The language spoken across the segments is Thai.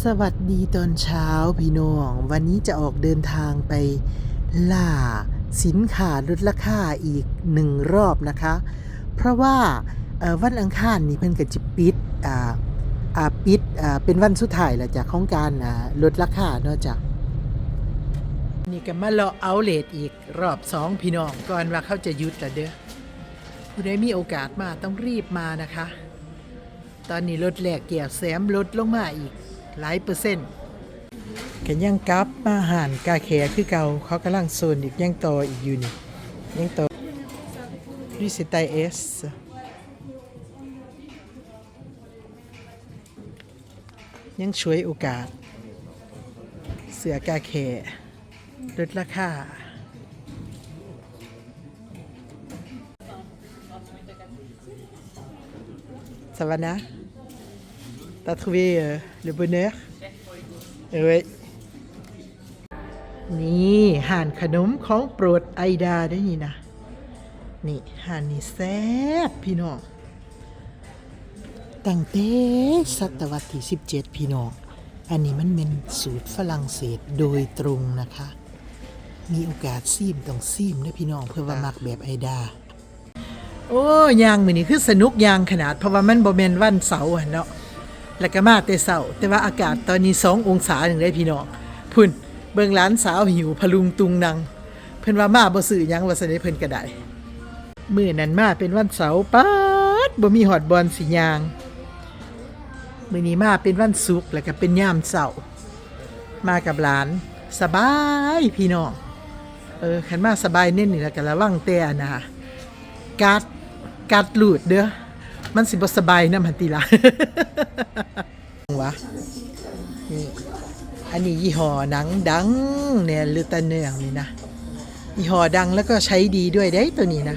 สวัสดีตอนเช้าพี่น้อง วันนี้จะออกเดินทางไปล่าสินค้าลดราคาอีกหนึ่งรอบนะคะ เพราะว่าวันอังคารนี่เพิ่นก็จะปิดอ่าอ่าปิดอ่าเป็นวันสุดท้ายแล้วจากของการอ่าลดราคาเนาะจ้ะนี่ก็มาเลาะเอาเลทอีกรอบสองพี่น้องก่อนว่าเขาจะหยุดล้วเด้อผู้ใดมีโอกาสมาต้องรีบมานะคะ ตอนนี้ลดแหลกเกี่ยวแสมลดลงมาอีก หลายเปอร์เซ็นต์กันยังกับมาหานกาแขคือเก่าเขากำลังโซนอีกยังต่ออีกอยู่นี่ยังต่อดิสไตเอสยังช่วยโอกาส เสือกาแขลดราคา Ça va, Na T'as trouvé euh, le bonheur Oui. นี่ห่านขนมของโปรดไอดาด้วยนี่นะ นี่ห่านนี่แซ่บพี่น้องตั้งแต่ศตวรรษที่ 17 พี่น้อง อันนี้มันเป็นสูตรฝรั่งเศสโดยตรงนะคะ มีโอกาสซีมต้องซีมนะพี่น้องเพื่อว่ามักแบบไอดา โอ้ยางมือนี้คือสนุกยางขนาดเพราะว่ามันบ่แมนวันเสาร์อะเนาะ แล้วก็มาแต่เสาร์แต่ว่าอากาศตอนนี้2ององศาหนึ่งได้พี่น้องพุ่นเบิ่งหลานสาวหิวพลุงตุงนังเพิ่นว่ามาบ่ซื้อหยังว่าซั่นเด้เพิ่นก็ได้มื้อนั้นมาเป็นวันเสาร์ป๊าดบ่มีฮอดบอลสิยางมื้อนี้มาเป็นวันศุกร์แล้วก็เป็นยามเสาร์มากับหลานสบายพี่น้องเออคันมาสบายเน้นนี่แล้วก็ระวังแต่นะการ์ดการ์ดหลุดเด้อ มันสิบสบายนะมันตีละวะนี่อันนี้ยี่ห้อหนังดังเนี่ยลือตาเนืองนี่นะยี่ห้อดังแล้วก็ใช้ดีด้วยได้ตัวนี้นะ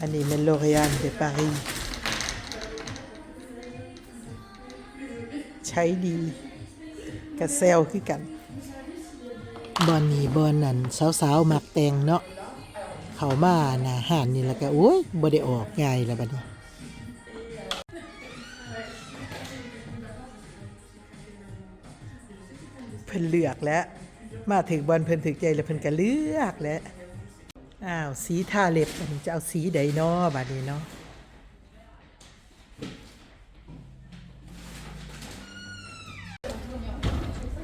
อันนี้เป็นโลเรียนเดปารีใช้ดีกระเซลคือกัน บอนนี่บอนนั่นสาวๆมักแต่งเนาะ เขามาหนาหานนี่แล้วก็โอ้ยบ่ได้ออกง่ายแล้วบัดนี้เพิ่นเลือกแล้ว มาถึงบอลเพิ่นถึกใจแล้วเพิ่นก็เลือกแล้วอ้าวสีทาเล็บอันนี้จะเอาสีใดเนาะบัดนี้เนาะ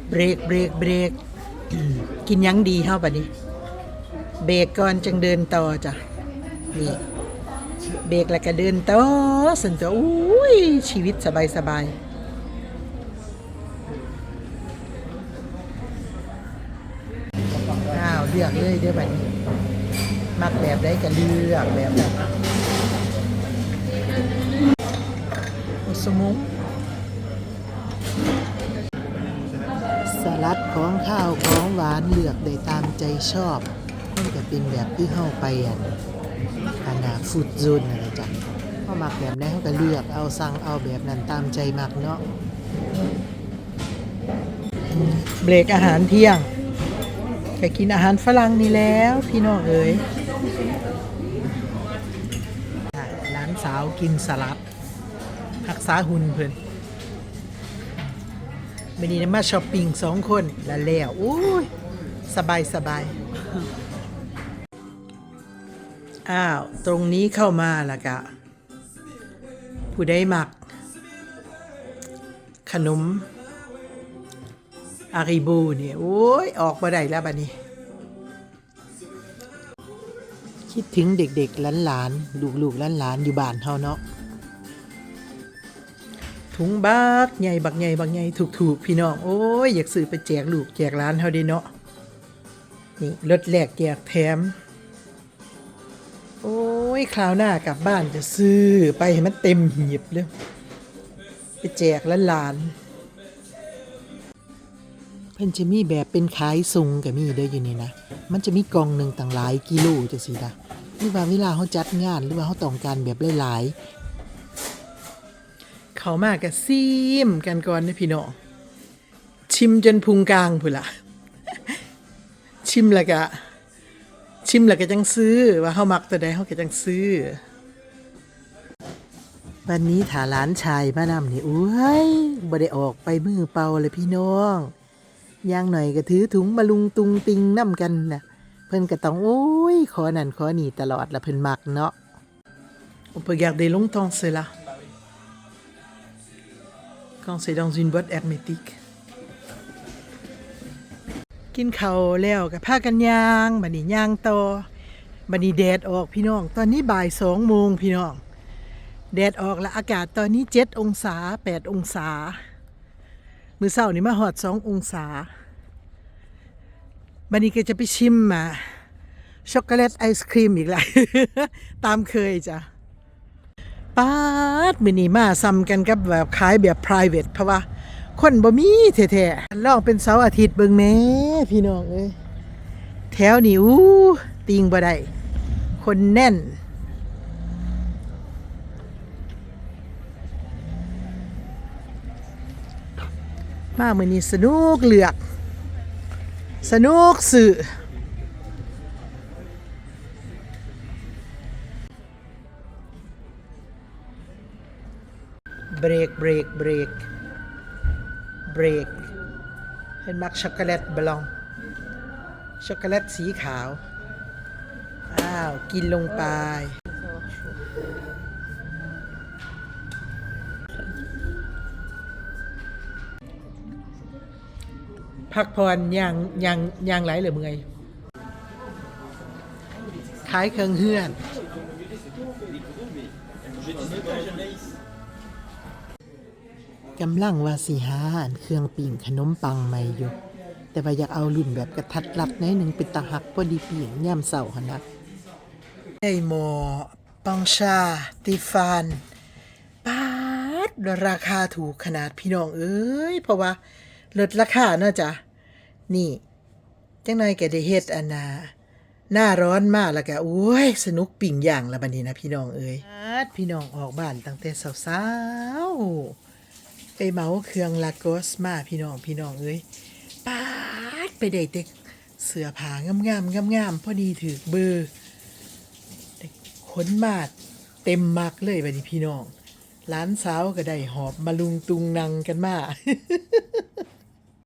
เบรกเบรกเบรกกินยังดีเฮาบัดนี้ เบรกก่อนจึงเดินต่อจ้ะนี่เบรกแล้วก็เดินต่อสันจะอุ้ยชีวิตสบายสบายอ้าวเลือกเลยเด้อบัดนี้ มักแบบได้ก็เลือกแบบนั้นโอสมุกสลัดของข้าวของหวานเลือกได้ตามใจชอบ มันก็เป็นแบบที่เข้าไปอะอันน่ะฟูดโซนอะไรจ้ะเขามักแบบไหนเขาก็เลือกเอาสั่งเอาแบบนั้นตามใจมักเนาะเบรกอาหารเที่ยงก็กินอาหารฝรั่งนี่แล้วพี่น้องเอ๋ยอะหลานสาวกินสลัดรักษาหุ่นเพิ่นวันนี้มาช้อปปิ้งสองคนแล้วแล้วโอ้ย สบายสบาย อ้าว ตรงนี้เข้ามาล้วกะ ผู้ได้หมัก ขนมอาริบูเนี่ย โอ้ย ออกมาได้แล้วบัดนี้ คิดถึงเด็กๆหลานๆลูกๆหลานๆอยู่บ้านเฮาเนาะถุงบักใหญ่บักใหญ่บักใหญ่ถูกๆพี่น้อง โอ้ย อยากซื้อไปแจกลูกแจกหลานเฮาเดีเนาะนี่รถแลกแจกแถม โอ้ยคราวหน้ากลับบ้านจะซื้อไปให้มันเต็มหีบเลยไปแจกหลาน เพิ่นจะมีแบบเป็นขายส่งกับมีเด้ออยู่นี่นะ มันจะมีกล่องหนึ่งต่างหลายกิโลจังซี่นะหรือว่าเวลาเขาจัดงานหรือว่าเขาต้องการแบบหลายๆ เขามากกับซิมกันก่อนนะพี่น้องชิมจนพุงกลางพุ่นละชิมแล้วก็ ชิมแล้วก็จังซื้อ ว่าเฮามักตัวใดเฮาก็จังซื้อวันนี้ถาหลานชายมานำนี่อุ้ยบ่ได้ออกไปมือเปล่าเลยพี่น้องย่างหน่อยก็ถือถุงมาลุงตุงติงนํกันนะเพิ่นก็ต้องโอ้ยขอนั่นขอนี่ตลอดละเพิ่นมักเนาะ On peut garder longtemps cela quand c'est dans une boîte hermétique กินเข้าแล้วก็พากันย่างบัดนี้ย่างต่อบัดนี้แดดออกพี่น้อง ตอนนี้บ่ายสองโมงพี่น้อง แดดออกแล้วอากาศตอนนี้เจ็ดองศาแปดองศา มือเศร้านี่มาหอดสององศาบันนี้ก็จะไปชิมมาช็อกโกแลตไอศครีมอีกแล้วตามเคยจ้ะป้าดมือนี้มาซ้ำกันกับแบบขายแบบ private เพราะว่า คนบ่มีแท้ๆลองเป็นเสาร์อาทิตย์เบิ่งแม่พี่น้องเอ้ยแถวนี้อู้ติงบ่ได้คนแน่น มาเมือนี้สนุกเหลือก สนุกสื่อเบรกเบรกเบรก เบรกเห็นมักช็อกโกแลตบลอง ช็อกโกแลตสีขาว อ้าว กินลงไป พักผ่อนย่างอย่างอย่างไหลเหรือเมื่อยขายเครื่องเฮือน กำลังว่าสีหาอันเครื่องปิ่งขนมปังใหม่อยู่ แต่ว่าอยากเอารุ่นแบบกระทัดรัดหน้อยหนึ่งเป็นตาหักพอดีปิ่งย่ำเสาหนะได้หมอปังชา ติฟานปาดราคาถูกขนาดพี่น้องเอ้ย เพราะว่าลดราคาเนาะจ้ะ นี่ จังหน่อยแกได้เฮ็ดอันนาหน้าร้อนมากแล้วแกโอ้ย สนุกปิ่งอย่างละบัดนี้นะพี่น้องเอ้ยพี่น้องออกบ้านตั้งแต่สาวๆ ไปเหมาเครื่องลากอสมาพี่น้องพี่น้องเอ้ยปาดไปได้แต่เสื้อผ้างามๆงามพอดีถือเบอร์ขนมาดเต็มมักเลยบัดนี้พี่น้องหลานสาวก็ได้หอบมาลุงตุงนังกันมา